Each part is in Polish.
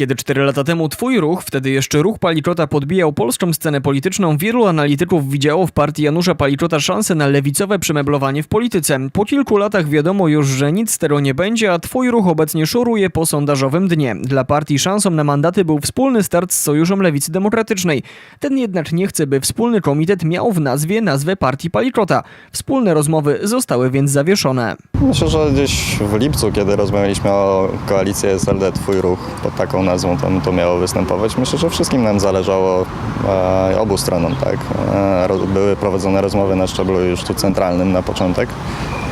Kiedy cztery lata temu twój ruch, wtedy jeszcze ruch Paliczota podbijał polską scenę polityczną, wielu analityków widziało w partii Janusza Paliczota szansę na lewicowe przemeblowanie w polityce. Po kilku latach wiadomo już, że nic z tego nie będzie, a twój ruch obecnie szuruje po sondażowym dnie. Dla partii szansą na mandaty był wspólny start z Sojuszem Lewicy Demokratycznej. Ten jednak nie chce, by wspólny komitet miał w nazwie nazwę partii Paliczota. Wspólne rozmowy zostały więc zawieszone. Myślę, że gdzieś w lipcu, kiedy rozmawialiśmy o koalicji SLD Twój Ruch, pod taką nazwą to, to miało występować, myślę, że wszystkim nam zależało, e, obu stronom, tak. E, były prowadzone rozmowy na szczeblu już tu centralnym na początek.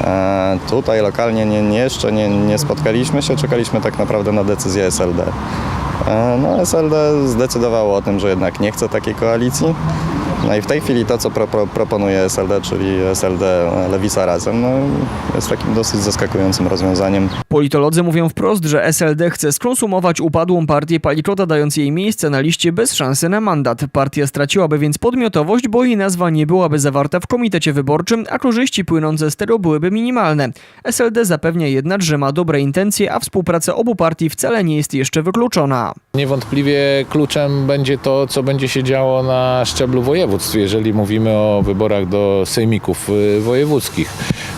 E, tutaj lokalnie nie, nie, jeszcze nie, nie spotkaliśmy się, czekaliśmy tak naprawdę na decyzję SLD. E, no SLD zdecydowało o tym, że jednak nie chce takiej koalicji. No i w tej chwili to, co pro, pro, proponuje SLD, czyli SLD Lewisa Razem, no, jest takim dosyć zaskakującym rozwiązaniem. Politolodzy mówią wprost, że SLD chce skonsumować upadłą partię Paliczota, dając jej miejsce na liście bez szansy na mandat. Partia straciłaby więc podmiotowość, bo jej nazwa nie byłaby zawarta w komitecie wyborczym, a korzyści płynące z tego byłyby minimalne. SLD zapewnia jednak, że ma dobre intencje, a współpraca obu partii wcale nie jest jeszcze wykluczona. Niewątpliwie kluczem będzie to, co będzie się działo na szczeblu województw, jeżeli mówimy o wyborach do sejmików y, wojewódzkich.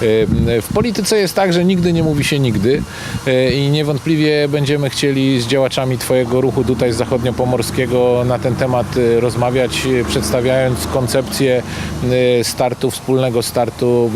Y, W polityce jest tak, że nigdy nie mówi się nigdy y, i niewątpliwie będziemy chcieli z działaczami Twojego ruchu tutaj zachodniopomorskiego na ten temat y, rozmawiać, y, przedstawiając koncepcję y, startu, wspólnego startu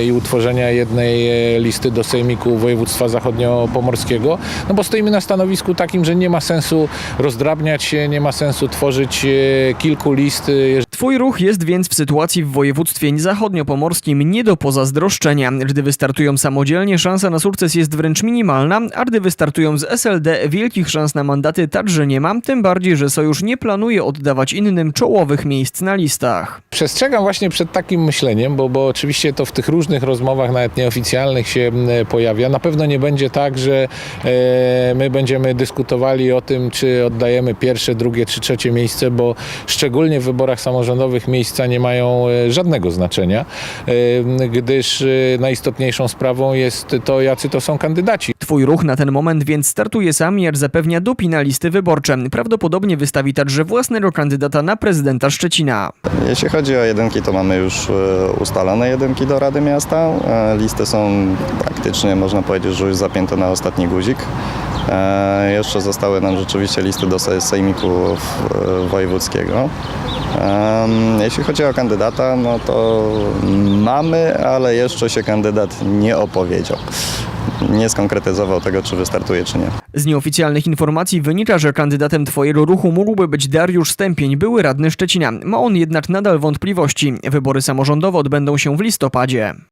y, i utworzenia jednej y, listy do sejmiku województwa zachodniopomorskiego, no bo stoimy na stanowisku takim, że nie ma sensu rozdrabniać się, nie ma sensu tworzyć y, kilku list, y, Twój ruch jest więc w sytuacji w województwie zachodniopomorskim nie do pozazdroszczenia. Gdy wystartują samodzielnie, szansa na sukces jest wręcz minimalna, a gdy wystartują z SLD, wielkich szans na mandaty także nie ma, tym bardziej, że sojusz nie planuje oddawać innym czołowych miejsc na listach. Przestrzegam właśnie przed takim myśleniem, bo, bo oczywiście to w tych różnych rozmowach, nawet nieoficjalnych się pojawia. Na pewno nie będzie tak, że e, my będziemy dyskutowali o tym, czy oddajemy pierwsze, drugie czy trzecie miejsce, bo szczególnie w wyborach samorządowych miejsca nie mają e, żadnego znaczenia, e, gdyż e, najistotniejszą sprawą jest to, jacy to są kandydaci. Twój ruch na ten moment więc startuje sam, jak zapewnia dopina listy wyborcze. Prawdopodobnie wystawi także własnego kandydata na prezydenta Szczecina. Jeśli chodzi o jedynki, to mamy już ustalone jedynki do Rady Miasta. Listy są praktycznie, można powiedzieć, że już zapięte na ostatni guzik. Jeszcze zostały nam rzeczywiście listy do se- sejmiku wojewódzkiego. Jeśli chodzi o kandydata, no to mamy, ale jeszcze się kandydat nie opowiedział. Nie skonkretyzował tego, czy wystartuje, czy nie. Z nieoficjalnych informacji wynika, że kandydatem Twojego ruchu mógłby być Dariusz Stępień, były radny Szczecina. Ma on jednak nadal wątpliwości. Wybory samorządowe odbędą się w listopadzie.